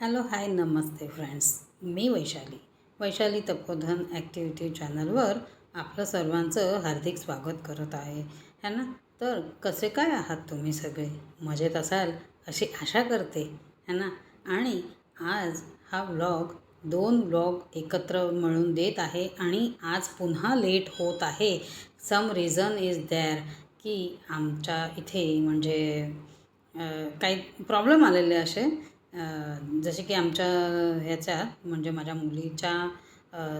Hello hi नमस्ते friends. मी Vaishali. Vaishali Tapodhan activity चॅनलवर आपलं सर्वांचं हार्दिक स्वागत करत आहे. है ना? तर कसे काय आहात तुम्ही सगळे? मजेत असाल? अशी आशा करते. है ना? आणि आज हा व्लॉग दोन व्लॉग एकत्र मिळून देत आहे आणि आज पुन्हा लेट होत आहे. सम रिझन इज दॅर की आमच्या इथे म्हणजे काही प्रॉब्लेम आलेले असे. जसे की आमच्या ह्याच्यात म्हणजे माझ्या मुलीच्या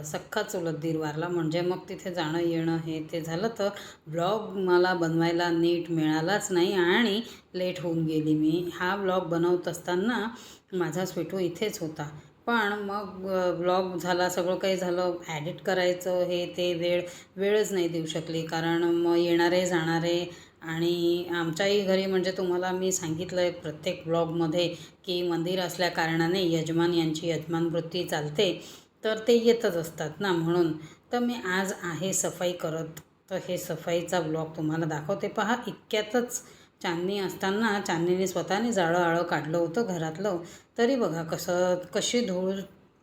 सख्खा चुलत दीरवारला म्हणजे मग तिथे जाणं येणं हे ते झालं तर ब्लॉग मला बनवायला नीट मिळालाच नाही आणि लेट होऊन गेली मी. हा ब्लॉग बनवत असताना माझा स्वीटू इथेच होता. पण मग ब्लॉग झाला सगळं काही झालं ॲडिट करायचं हे ते वेळ वेळच नाही देऊ शकली. कारण मग येणारे जाणारे आणि आमच्याही घरी म्हणजे तुम्हाला मी सांगितलं आहे प्रत्येक ब्लॉगमध्ये की मंदिर असल्या कारणाने यजमान यांची यजमान वृत्ती चालते तर ते येतच असतात ना म्हणून. तर मी आज आहे सफाई करत. तर हे सफाईचा ब्लॉग तुम्हाला दाखवते. पहा इतक्यातच चांदणी असताना चांदणीने स्वतःने जाळं आळं काढलं होतं घरातलं. तरी बघा कसं कशी धूळ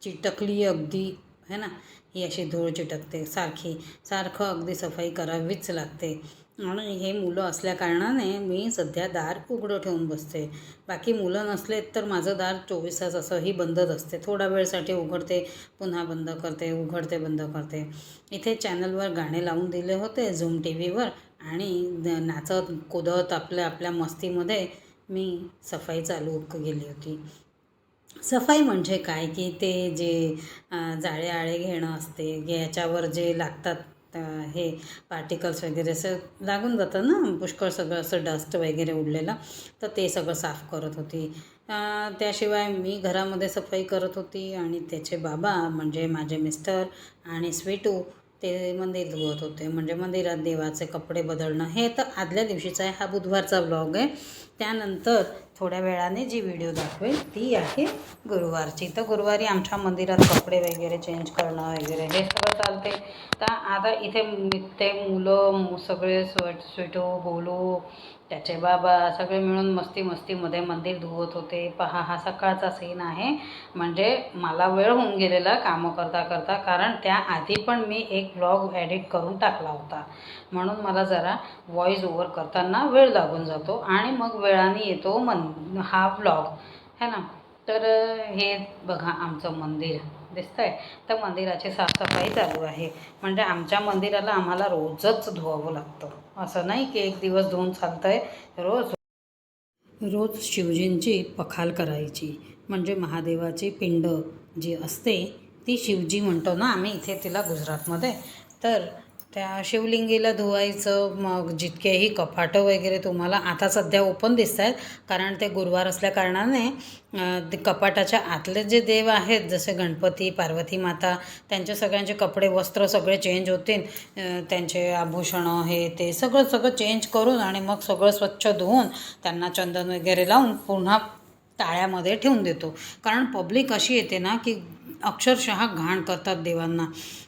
चिटकली अगदी. है ना? ही अशी धूळ चिटकते सारखी सारखं अगदी सफाई करावीच लागते. आणि हे मुलं असल्याकारणाने मी सध्या दार उघडं ठेवून बसते. बाकी मुलं नसलेत तर माझं दार चोवीस तास असंही बंदच असते. थोडा वेळसाठी उघडते पुन्हा बंद करते उघडते बंद करते. इथे चॅनलवर गाणे लावून दिले होते झूम टी व्हीवर आणि नाचत कुदत आपल्या आपल्या मस्तीमध्ये मी सफाई चालू केली होती. सफाई म्हणजे काय? की ते जे जाळे आळे घेणं असते याच्यावर जे लागतात हे पार्टिकल्स वगैरे असं लागून जातं ना? पुष्कळ सगळं असं डस्ट वगैरे उडलेलं. तर ते सगळं साफ करत होती. त्याशिवाय मी घरामध्ये सफाई करत होती आणि त्याचे बाबा म्हणजे माझे मिस्टर आणि स्वीटू ते मंदिर धुवत होते. म्हणजे मंदिरात देवाचे कपडे बदलणं हे तर आदल्या दिवशीचा आहे हा बुधवारचा ब्लॉग आहे. त्यानंतर थोड्या वेळाने जी व्हिडिओ दाखवेल ती आहे गुरुवारची. तर गुरुवारी आमच्या मंदिरात कपडे वगैरे चेंज करणं वगैरे हे सगळं चालते तर आता इथे ते मुलं सगळे स्वेट स्वीटू बोलो त्याचे बाबा सगळे मिळून मस्ती मस्तीमध्ये मंदिर धुवत होते. पहा हा सकाळचा सीन आहे. म्हणजे मला वेळ होऊन गेलेला कामं करता करता कारण त्याआधी पण मी एक ब्लॉग एडिट करून टाकला होता. म्हणून मला जरा व्हॉईस ओव्हर करताना वेळ लागून जातो आणि मग वेळाने येतो मन हा ब्लॉग है ना? तर हे बघा आमचं मंदिर. दिसतंय. तर मंदिराची साफसफाई चालू आहे. म्हणजे आमच्या मंदिराला आम्हाला रोजच धुवावं लागतं. असं नाही की एक दिवस धुवून चालतंय रोज. रोज शिवजींची पखाल करायची. म्हणजे महादेवाची पिंड जी असते ती शिवजी म्हणतो ना आम्ही इथे तिला गुजरातमध्ये. तर त्या शिवलिंगीला धुवायचं मग जितकेही कपाटं वगैरे तुम्हाला आता सध्या ओपन दिसत आहेत कारण ते गुरुवार असल्याकारणाने कपाटाच्या आतले जे देव आहेत जसे गणपती पार्वती माता त्यांचे सगळ्यांचे कपडे वस्त्र सगळे चेंज होतील. त्यांचे आभूषणं हे ते सगळं सगळं चेंज करून आणि मग सगळं स्वच्छ धुवून त्यांना चंदन वगैरे लावून पुन्हा टाळ्यामध्ये ठेवून देतो. कारण पब्लिक अशी येते ना की अक्षरशः घाण करतात देवांना.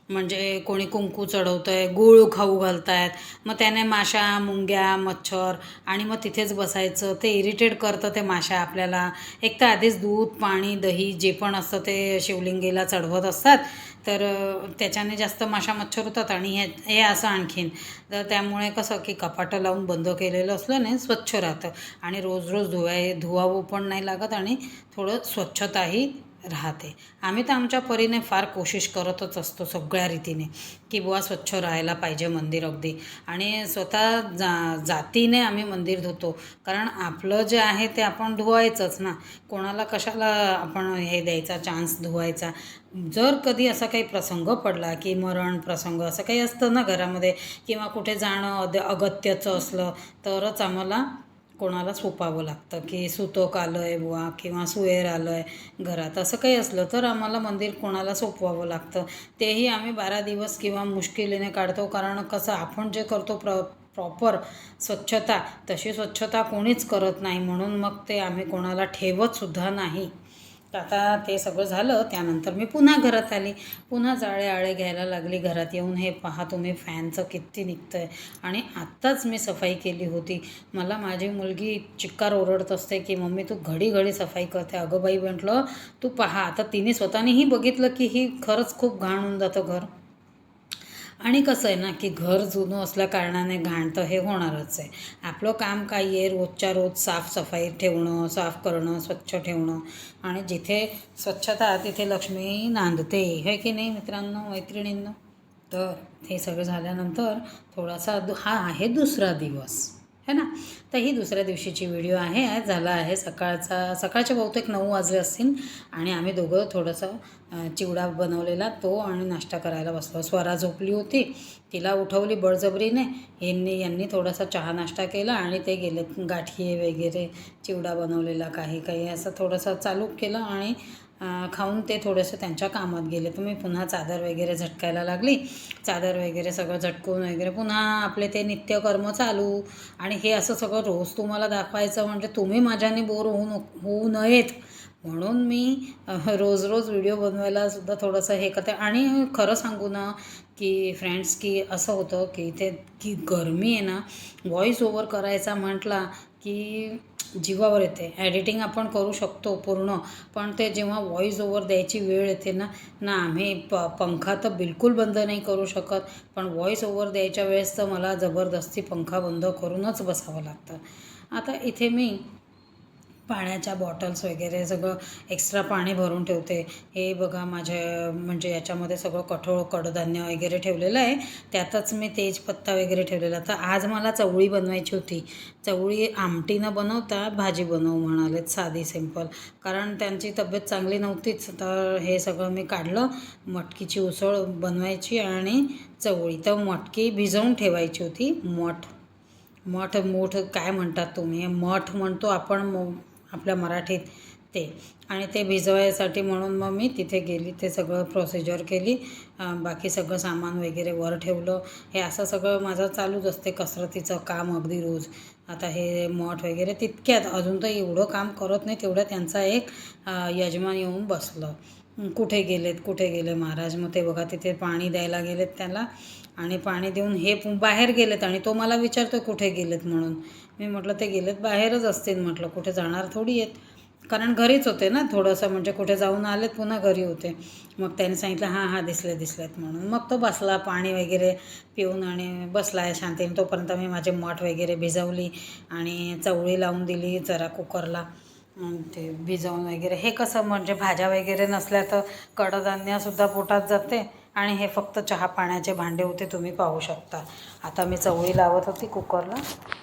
म्हणजे कोणी कुंकू चढवतं आहे गूळ खाऊ घालत आहेत मग त्याने माशा मुंग्या मच्छर आणि मग तिथेच बसायचं. ते इरिटेट करतं ते माशा आपल्याला. एक तर आधीच दूध पाणी दही जे पण असतं ते शिवलिंगेला चढवत असतात. तर त्याच्याने जास्त माशा मच्छर होतात आणि हे हे असं आणखीन. तर त्यामुळे कसं की कपाटं लावून बंद केलेलं असलं नाही स्वच्छ राहतं. आणि रोज रोज धुवाय धुवावं पण नाही लागत आणि थोडं स्वच्छताही राहते. आम्ही तर आमच्या परीने फार कोशिश करतच असतो सगळ्या रीतीने की बुवा स्वच्छ राहायला पाहिजे मंदिर अगदी. आणि स्वतः जा जातीने आम्ही मंदिर धुतो. कारण आपलं जे आहे ते आपण धुवायचंच ना. कोणाला कशाला आपण हे द्यायचा चान्स धुवायचा? जर कधी असा काही प्रसंग पडला की मरण प्रसंग असं काही असतं ना घरामध्ये किंवा कुठे जाणं अद अगत्यचं असलं तरच आम्हाला कोणाला सोपावं लागतं की सुतोक आलं आहे बुवा किंवा सुएर आलं आहे घरात असं काही असलं तर आम्हाला मंदिर कोणाला सोपवावं लागतं? तेही आम्ही बारा दिवस किंवा मुश्किलीने काढतो. कारण कसं आपण जे करतो प्र प्रॉपर स्वच्छता तशी स्वच्छता कोणीच करत नाही. म्हणून मग ते आम्ही कोणाला ठेवतसुद्धा नाही. तर आता ते सगळं झालं त्यानंतर मी पुन्हा घरात आली. पुन्हा जाळे आळे घ्यायला लागली. घरात येऊन हे पहा तुम्ही फॅनचं किती निघतं आहे आणि आत्ताच मी सफाई केली होती. मला माझी मुलगी चिक्कार ओरडत असते की मम्मी तू घडी घडी सफाई करते. अगं बाई म्हटलं तू पहा आता तिने स्वतःनेही बघितलं की ही खरंच खूप घाण होऊन जातं घर. आणि कसं आहे ना की घर जुनं असल्या कारणाने घाण तर हे होणारच आहे. आपलं काम काय आहे? रोजच्या रोज साफसफाई ठेवणं साफ करणं स्वच्छ ठेवणं. आणि जिथे स्वच्छता तिथे लक्ष्मी नांदते. हे की नाही मित्रांनो मैत्रिणींनो? तर हे सगळं झाल्यानंतर थोडासा दु हा आहे दुसरा दिवस. है ना? तर ही दुसऱ्या दिवशीची व्हिडिओ आहे. आज झाला आहे सकाळचा सकाळचे बहुतेक नऊ वाजले असतील आणि आम्ही दोघं थोडंसं चिवडा बनवलेला तो आणि नाश्ता करायला बसलो. स्वरा झोपली होती. तिला उठवली बळजबरीने. यांनी यांनी थोडासा चहा नाश्ता केला आणि ते गेले गाठिये वगैरे चिवडा बनवलेला काही काही असं थोडंसं चालू केलं आणि खाऊन ते थोडंसं त्यांच्या कामात गेले. तर मी पुन्हा चादर वगैरे झटकायला लागली. चादर वगैरे सगळं झटकून वगैरे पुन्हा आपले ते नित्यकर्म चालू. आणि हे असं सगळं रोज तुम्हाला दाखवायचं म्हणजे तुम्ही माझ्याने बोर होऊ न होऊ नयेत. म्हणून मी रोज रोज व्हिडिओ बनवायला सुद्धा थोडंसं हे करते. आणि खरं सांगू ना की फ्रेंड्स की असं होतं की इथे की गरमी आहे ना व्हॉईस ओव्हर करायचा म्हटला की जीवावर येते. ॲडिटिंग आपण करू शकतो पूर्ण पण ते जेव्हा व्हॉईस ओव्हर द्यायची वेळ येते ना ना आम्ही प पंखा तर बिलकुल बंद नाही करू शकत पण व्हॉईस ओव्हर द्यायच्या वेळेस तर मला जबरदस्ती पंखा बंद करूनच बसावं लागतं. आता इथे मी पाण्याच्या बॉटल्स वगैरे सगळं एक्स्ट्रा पाणी भरून ठेवते. हे बघा माझ्या म्हणजे याच्यामध्ये सगळं कठोळ कडधान्य वगैरे ठेवलेलं आहे. त्यातच मी तेजपत्ता वगैरे ठेवलेला. तर आज मला चवळी बनवायची होती. चवळी आमटी न बनवता भाजी बनवू म्हणालेत साधी सिंपल कारण त्यांची तब्येत चांगली नव्हतीच तर हे सगळं मी काढलं. मटकीची उसळ बनवायची आणि चवळी. तर मटकी भिजवून ठेवायची होती. मठ. मठ मोठ काय म्हणतात तुम्ही? मठ म्हणतो आपण मो आपल्या मराठीत ते. आणि ते भिजवायसाठी म्हणून मग मी तिथे गेली ते सगळं प्रोसिजर केली. बाकी सगळं सामान वगैरे वर ठेवलं. हे असं सगळं माझं चालूच असते कसरतीचं काम अगदी रोज. आता हे मठ वगैरे तितक्यात अजून तर एवढं काम करत नाही तेवढं त्यांचा एक यजमान येऊन बसलं. कुठे गेलेत कुठे गेले महाराज? मग ते बघा तिथे पाणी द्यायला गेलेत त्याला. आणि पाणी देऊन हे पु- बाहेर गेलेत आणि तो मला विचारतो कुठे गेलेत म्हणून. मी म्हटलं ते गेलेत बाहेरच असतील म्हटलं कुठे जाणार थोडी आहेत. कारण घरीच होते ना थोडंसं म्हणजे कुठे जाऊन आलेत पुन्हा घरी होते. मग त्याने सांगितलं हां हां दिसले दिसलेत म्हणून. मग तो बसला पाणी वगैरे पिऊन आणि बसला आहे शांतीने. तोपर्यंत मी माझे मठ वगैरे भिजवली आणि चवळी लावून दिली जरा कुकरला. ते भिजवून वगैरे हे कसं म्हणजे भाज्या वगैरे नसल्या तर कडधान्यसुद्धा पोटात जाते. आणि हे फक्त चहा पाण्याचे भांडे होते तुम्ही पाहू शकता. आता मी चवळी लावत होती कुकरला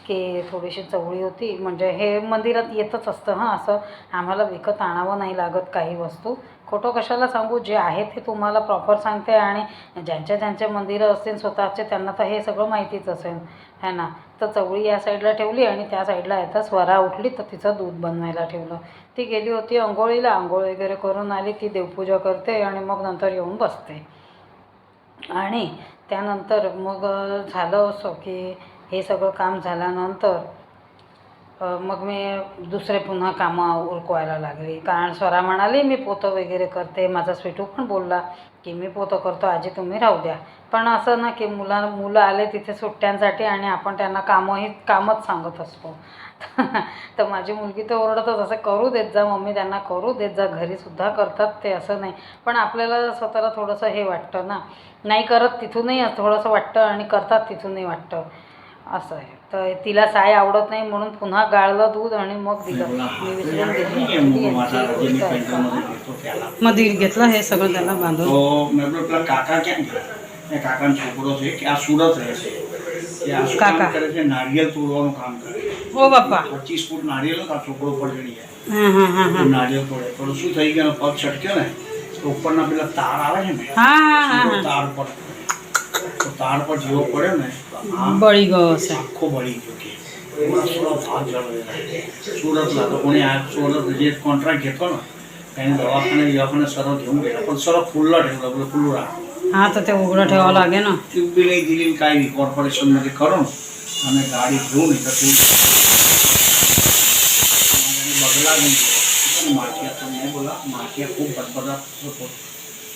की थोडीशी चवळी होती. म्हणजे हे मंदिरात येतच असतं हां असं आम्हाला विकत आणावं नाही लागत काही वस्तू. खोटं कशाला सांगू? जे आहे ते तुम्हाला प्रॉपर सांगते आणि ज्यांच्या ज्यांचे मंदिरं असतील स्वतःचे त्यांना तर हे सगळं माहितीच असेल. है ना? तर चवळी या साईडला ठेवली आणि त्या साईडला येता स्वरा उठली तर तिचं दूध बनवायला ठेवलं. ती गेली होती अंघोळीला. आंघोळ वगैरे करून आली ती देवपूजा करते आणि मग नंतर येऊन बसते. आणि त्यानंतर मग झालं असं की हे सगळं काम झाल्यानंतर अ, मग मी दुसरे पुन्हा कामं उरकवायला लागली. कारण स्वरा म्हणाली मी पोतं वगैरे करते. माझा स्वीटू पण बोलला की मी पोतं करतो. आजी तुम्ही राहू द्या. पण असं ना की मुला मुलं आले तिथे सुट्ट्यांसाठी आणि आपण त्यांना कामंही कामच सांगत असतो. तर माझी मुलगी तर ओरडतच असं करू देत जा मम्मी त्यांना करू देत जा. घरीसुद्धा करतात ते असं नाही. पण आपल्याला स्वतःला थोडंसं हे वाटतं ना. नाही करत तिथूनही थोडंसं वाटतं आणि करतात तिथूनही वाटतं. असं आहे तर तिला साय आवडत नाही म्हणून पुन्हा गाळलं दूध आणि मग दिलं मी विसरून गेली यांची गोष्ट ऐका. मग दीड घेतलं हे सगळं त्याला बांधून तो મેં પેલો પેલા કાકા ક્યાં ગયા એ કાકાનો છોકરો છે કે આ સુરત રહે છે એ આ શું કાકા. કામ કરે છે નારિયેલ તોડવાનું કામ કરે ओ બાપા પચીસ ફૂટ નારિયેલ હતો આ છોકરો પડી જાય हां हां હાं હાં નારિયેલ તોડે પણ શું થઈ ગયું એનો પગ છટક્યો ને તો ઉપરના પેલા તાર આવે છે ને हां हां સીધો हां તાર પર तो पर जीव पड़े ना बड़ी गो से। आंखो बड़ी चुकी सूरत ला तो कोणी आ सूरत जे कॉन्ट्रैक्ट घेतो ना काही दवाखाने यखाने सर घेऊन गेला पण सर फुलला ठेवला बोल फुलला हां तर ते उघड ठेवा लागे ना। ट्यूब बिल दिली काय नाही कॉर्पोरेशन मध्ये करू आणि गाडी घेऊन इथं ते बघला नाही माफिया तर नाही बोला माफिया खूप बदबदा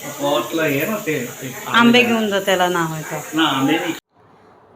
हे ते ते. आंबे घेऊन जा त्याला नाव आहे तर ना आंबे नाही.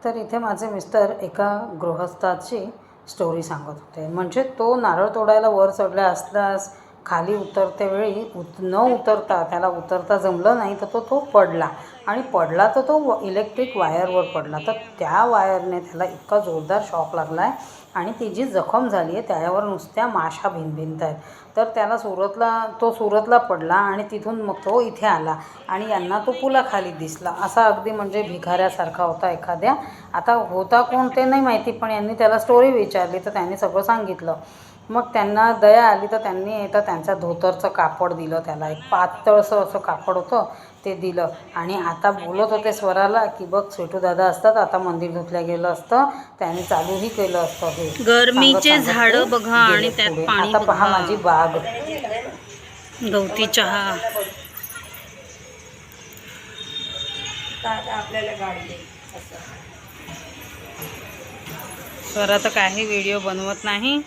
तर इथे माझे मिस्टर एका गृहस्थाची स्टोरी सांगत होते. म्हणजे तो नारळ तोडायला वर चढला असल्यास खाली उतरते वेळी उत न उतरता त्याला उतरता जमलं नाही तर तो तो पडला. आणि पडला तर तो इलेक्ट्रिक वायरवर पडला. तर त्या वायरने त्याला इतका जोरदार शॉक लागला आहे आणि ती जी जखम झाली आहे त्याच्यावर नुसत्या माशा भिनभिनत आहेत तर त्याला सुरतला तो सुरतला पडला आणि तिथून मग तो इथे आला. आणि यांना तो पुलाखाली दिसला. असा अगदी म्हणजे भिखाऱ्यासारखा होता एखाद्या. आता होता कोण ते नाही माहिती पण यांनी त्याला स्टोरी विचारली तर त्यांनी सगळं सांगितलं. मग त्यांना दया आली तर त्यांनी तर त्यांच्या धोतरचं कापड दिलं त्याला एक पातळसं असं कापड होतं ते दिलं. आणि आता बोलत होते स्वराला की बघ छोटू दादा असतात आता मंदिर धुतल्या गेलं असतं त्याने चालूही केलं असतं हे. गरमीचे झाडं बघा आणि त्यात आता पहा. माझी बाग. गवती चहा. स्वरा तर काही व्हिडिओ बनवत नाही.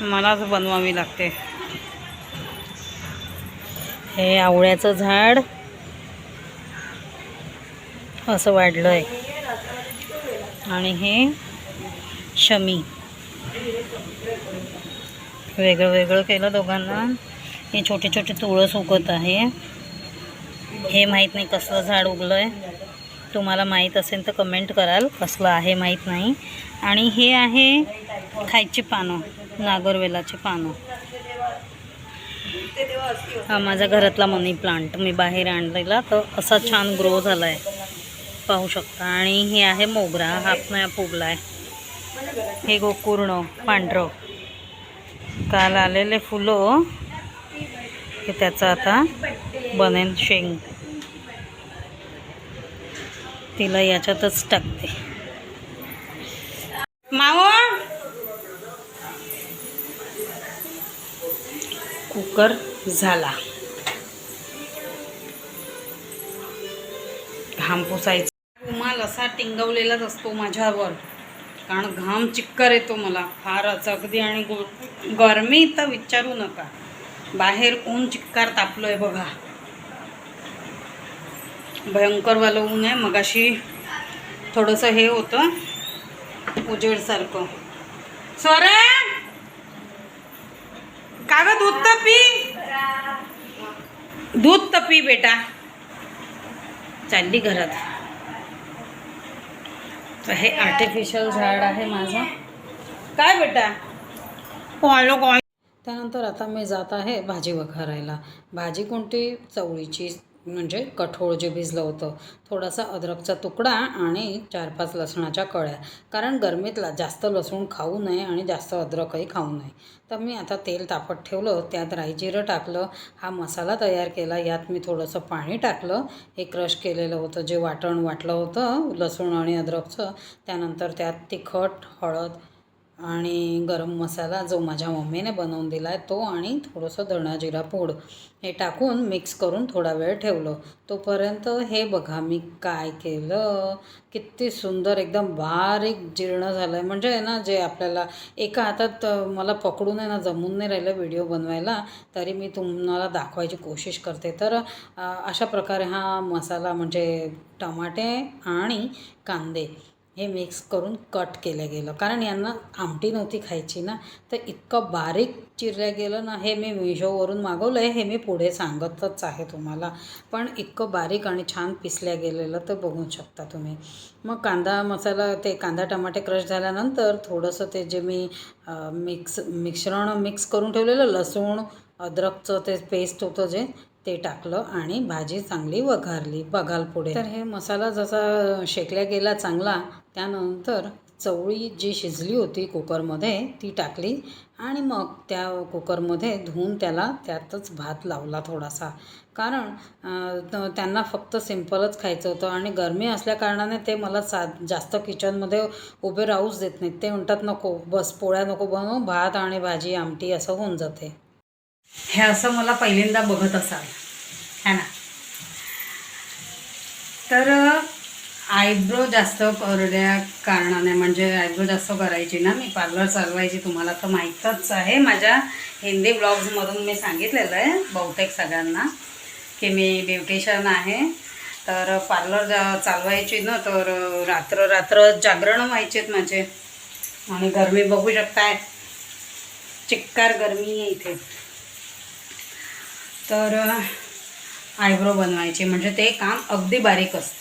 मलाच बनवावी लागते. हे आवळ्याचं झाड. असं वाढलं आहे आणि हे शमी. वेगळं वेगळं केलं दोघांना. हे छोटे छोटे तुळस उगत आहे. हे माहीत नाही कसलं झाड उगलं आहे तुम्हाला माहीत असेल तर कमेंट कराल. कसलं आहे माहीत नाही. आणि हे आहे खायची पानं. नागरवेलाचे पानं. हा माझ्या घरातला मनी प्लांट मी बाहेर आणलेला तर असा छान ग्रो झाला आहे पाहू शकता. आणि हे आहे मोगरा. हा नया फुगला आहे हे गोकुर्ण पांढरं. काल आलेले फुलं हे त्याचं आता बनेल शेंग. तिला याच्यातच टाकते. मावळ! कुकर झाला. घाम पुसायचा. रुमाल असा टिंगवलेलाच असतो माझ्यावर. कारण घाम चिक्कर येतो मला. फारच अगदी आणि गो गरमी तर विचारू नका. बाहेर ऊन चिक्कार तापलोय बघा. भयंकरवालं ऊन आहे. मगाशी थोडंसं हे होतं. उजेडसारखं. सॉरे! का ग दूध तपी दूध तपी बेटा. चालली घरात. तर हे आर्टिफिशियल झाड आहे माझं. काय बेटा? कॉलो कॉल त्यानंतर आता मी जात आहे भाजी वखारायला भाजी कोणती? चवळीची. म्हणजे कठोळ जे भिजलं होतं. थोडासा अद्रकचा तुकडा आणि चार पाच लसणाच्या कळ्या. कारण गरमीतला जास्त लसूण खाऊ नये आणि जास्त अद्रकही खाऊ नये. तर मी आता तेल तापत ठेवलं त्यात राई जिरं टाकलं. हा मसाला तयार केला यात मी थोडंसं पाणी टाकलं. हे क्रश केलेलं होतं जे वाटण वाटलं होतं लसूण आणि अद्रकचं. त्यानंतर त्यात तिखट हळद आणि गरम मसाला जो माझ्या मम्मीने बनवून दिला आहे तो आणि थोडंसं धणा जिरा पूड हे टाकून मिक्स करून थोडा वेळ ठेवलं. तोपर्यंत हे बघा मी काय केलं? किती सुंदर एकदम बारीक जीर्ण झालं आहे म्हणजे आहे ना जे आपल्याला एका हातात मला पकडून आहे ना जमून नाही राहिलं व्हिडिओ बनवायला तरी मी तुम्हाला दाखवायची कोशिश करते. तर अशा प्रकारे हा मसाला म्हणजे टमाटे आणि कांदे हे मिक्स करून कट केलं गेलं. कारण यांना आमटी नव्हती खायची ना. तर इतकं बारीक चिरलं गेलं ना हे मी मिशोवरून मागवलं आहे हे मी पुढे सांगतच आहे तुम्हाला. पण इतकं बारीक आणि छान पिसल्या गेलेलं तर बघू शकता तुम्ही. मग कांदा मसाला ते कांदा टमाटे क्रश झाल्यानंतर थोडंसं ते जे मी मिक्स मिश्रण मिक्स करून ठेवलेलं लसूण अद्रकचं ते पेस्ट होतं जे ते टाकलं आणि भाजी चांगली वघारली. बघाल पुढे. तर हे मसाला जसा शेकल्या गेला चांगला त्यानंतर चवळी जी शिजली होती कुकरमध्ये ती टाकली आणि मग त्या कुकरमध्ये धुवून त्याला त्यातच भात लावला थोडासा. कारण त्यांना फक्त सिम्पलच खायचं होतं आणि गरमी असल्याकारणाने ते मला सा जास्त किचनमध्ये उभे राहूच देत नाहीत. ते म्हणतात नको बस पोळ्या नको बनवू भात आणि भाजी आमटी असं होऊन जाते. हे असं मला पहिल्यांदा बघत असाल. है ना? तर आयब्रो जास्त करण्या कारणाने म्हणजे आयब्रो जास्त करायची ना मी पार्लर चालवायची तुम्हाला तर माहीतच आहे. माझ्या हिंदी ब्लॉग्समधून मी सांगितलेलं आहे बहुतेक सगळ्यांना की मी ब्युटिशियन आहे. तर पार्लर जा चालवायची ना तर रात्र रात्र जागरण व्हायचेत माझे. आणि गरमी बघू शकताय. चिक्कार गरमी आहे इथे. तर आयब्रो बनवायचे. म्हणजे ते काम अगदी बारीक असते.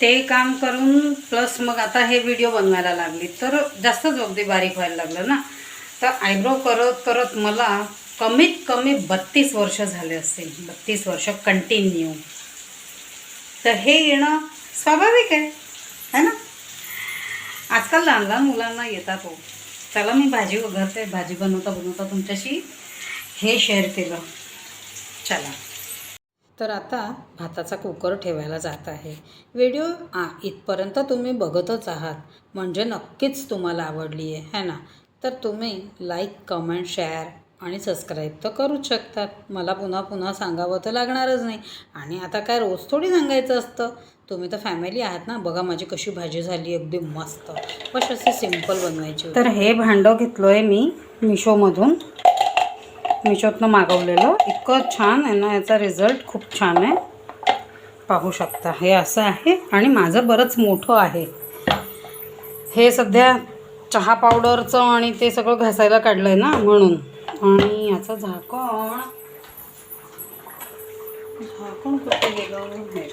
ते काम करून प्लस मग आता हे व्हिडिओ बनवायला लागली. तर जास्तच अगदी बारीक व्हायला लागलं ना. तर आयब्रो करत करत मला कमीत कमी बत्तीस वर्ष झाले असतील. बत्तीस वर्ष कंटिन्यू तर हे येणं स्वाभाविक आहे. है ना? आजकाल लहान लहान मुलांना येतात हो. चला मी भाजी वगैरे भाजी बनवता बनवता तुमच्याशी हे शेअर केलं. चला. तर आता भाताचा कुकर ठेवायला जात आहे. व्हिडिओ आ इथपर्यंत तुम्ही बघतच आहात. म्हणजे नक्कीच तुम्हाला आवडली आहे है ना? तर तुम्ही लाईक कमेंट शेअर आणि सबस्क्राईब तर करूच शकतात. मला पुन्हा पुन्हा सांगावं तर लागणारच नाही. आणि आता काय रोज थोडी सांगायचं असतं. तुम्ही तर फॅमिली आहात ना? बघा माझी कशी भाजी झाली अगदी मस्त. बस अशी सिंपल बनवायची तर हे भांडं घेतलं आहे मी मिशोमधून. मिशोतनं मागवलेलं. इतकं छान आहे ना याचा रिझल्ट खूप छान आहे. पाहू शकता हे असं आहे आणि माझं बरंच मोठं आहे. हे सध्या चहा पावडरचं आणि ते सगळं घासायला काढलं आहे ना म्हणून. आणि याचं झाकण. झाकण कुठे गेलं? हे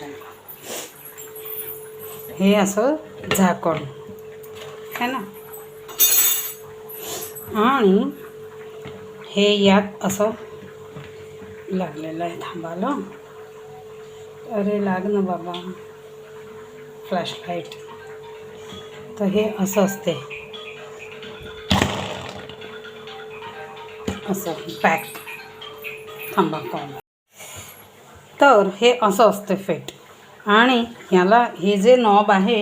हे असं झाकण. है ना? आणि हे यात असं लागलेलं आहे थांबाला अरे लाग ना बाबा. फ्लॅशलाईट तर हे असं असते. असं पॅक थांबा कॉल तर हे असं असते फेट आणि ह्याला हे जे नॉब आहे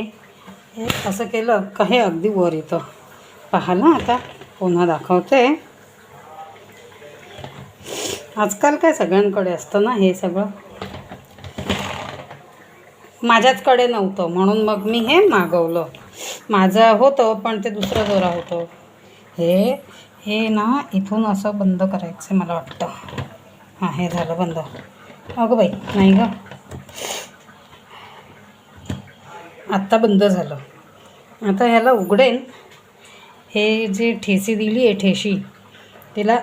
हे असं केलं का हे अगदी वर येतं. पाहा ना आता पुन्हा दाखवते. आजकाल काय सगळ्यांकडे असतं ना हे सगळं? माझ्याचकडे नव्हतं म्हणून मग मी हे मागवलं. माझं होतं पण ते दुसरं जोरा होतं. हे हे ना इथून असं बंद करायचं आहे मला वाटतं. हां हे झालं बंद. अगं बाई नाही गं. आत्ता बंद झालं. आता ह्याला उघडेन. हे जे ठेसी दिली आहे ठेशी तिला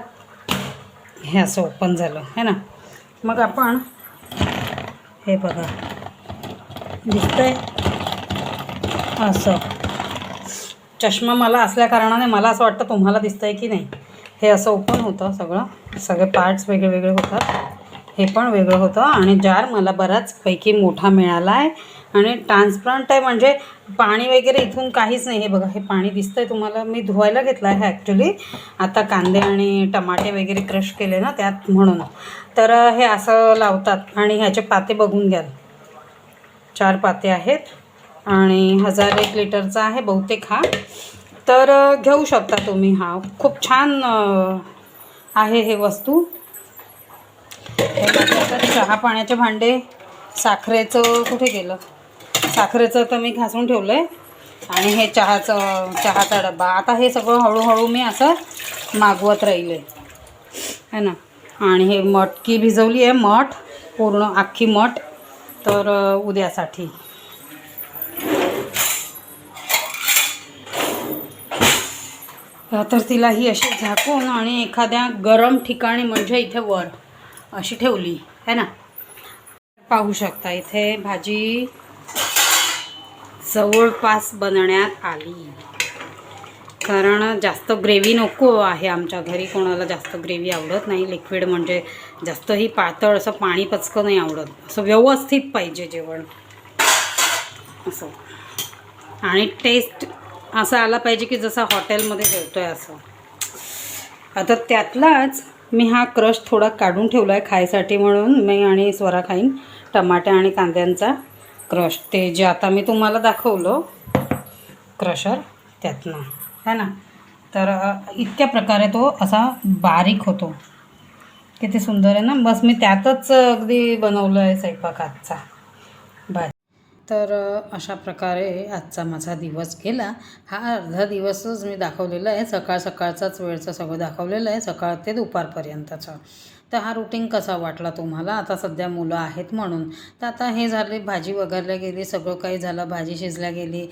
हे असं ओपन झालं है ना? मग आपण हे बघा. दिसतंय? असं. चष्मा मला असल्या कारणाने मला असं वाटतं तुम्हाला दिसतंय की नाही. हे असं ओपन होतं सगळं. सगळे पार्ट्स वेगळे वेगळे होतात. हे पण वेगळं होतं. आणि जार मला बराचपैकी मोठा मिळाला आहे आणि ट्रान्सपरंट आहे म्हणजे पाणी वगैरे इथून काहीच नाही. हे बघा हे पाणी दिसतंय तुम्हाला. मी धुवायला घेतलं आहे ॲक्च्युली आता कांदे आणि टमाटे वगैरे क्रश केले ना त्यात म्हणून. तर हे असं लावतात आणि ह्याचे पाते बघून घ्याल. चार पाते आहेत आणि हजार एक लिटरचा आहे बहुतेक हा. तर घेऊ शकता तुम्ही हा. खूप छान आहे हे वस्तू. चहा पाण्याचे भांडे साखरेचं कुठे गेलं? साखरेचं तर मी घासून ठेवलं आहे आणि हे चहाचं चहाचा डबा आता हे सगळं हळूहळू मी असं मागवत राहिले है ना? आणि हे मटकी भिजवली आहे मठ पूर्ण अख्खी मठ. तर उद्यासाठी. तर तिला ही अशी झाकून आणि एखाद्या गरम ठिकाणी म्हणजे इथे वर अशी ठेवली. है ना? पाहू शकता इथे भाजी जवळपास बनण्यात आली. कारण जास्त ग्रेव्ही नको आहे आमच्या घरी. कोणाला जास्त ग्रेव्ही आवडत नाही. लिक्विड म्हणजे जास्तही पातळ असं पाणी पचकं नाही आवडत. असं व्यवस्थित पाहिजे जेवण. असं. आणि टेस्ट असा आला पाहिजे की जसं हॉटेलमध्ये जेवतो आहे असं. आता त्यातलाच मी हा क्रश थोडा काढून ठेवला आहे खायसाठी म्हणून. मी आणि स्वरा खाईन टमाटे आणि कांद्यांचा. क्रश. ते जे आता मी तुम्हाला दाखवलं क्रशर त्यातनं. है ना? तर इतक्या प्रकारे तो असा बारीक होतो. किती सुंदर आहे ना? बस मी त्यातच अगदी बनवलं आहे स्वयंपाक आजचा. बाय. तर अशा प्रकारे आजचा माझा दिवस गेला. हा अर्धा दिवसच मी दाखवलेला आहे. सकाळ सकाळचाच वेळचं सगळं दाखवलेलं आहे. सकाळ ते दुपारपर्यंतचं. तर हा रुटीन कसा वाटला तुम्हाला? आता सध्या मुलं आहेत म्हणून. तर आता हे झाले भाजी वगैरे गेली सगळं काही झालं भाजी शिजल्या गेली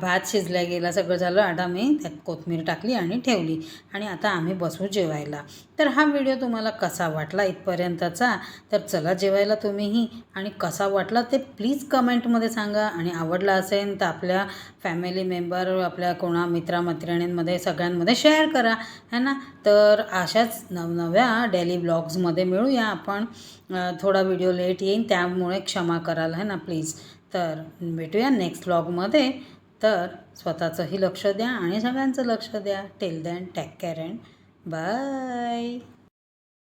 भात शिजल्या गेला सगळं झालं आता मी त्यात कोथमीर टाकली आणि ठेवली. आणि आता आम्ही बसू जेवायला. तर हा व्हिडिओ तुम्हाला कसा वाटला इथपर्यंतचा? तर चला जेवायला तुम्हीही. आणि कसा वाटला ते प्लीज कमेंटमध्ये सांगा. आणि आवडला असेल तर आपल्या फॅमिली मेंबर आपल्या कोणा मित्रामैत्रिणींमध्ये सगळ्यांमध्ये शेअर करा है ना? तर अशाच नवनव्या डेली ब्लॉग्समध्ये मिळूया आपण. थोडा व्हिडिओ लेट येईन त्यामुळे क्षमा कराल है ना प्लीज तर भेटूया नेक्स्ट ब्लॉगमध्ये तर स्वतःचंही लक्ष द्या आणि सगळ्यांचं लक्ष द्या. Till then take care and bye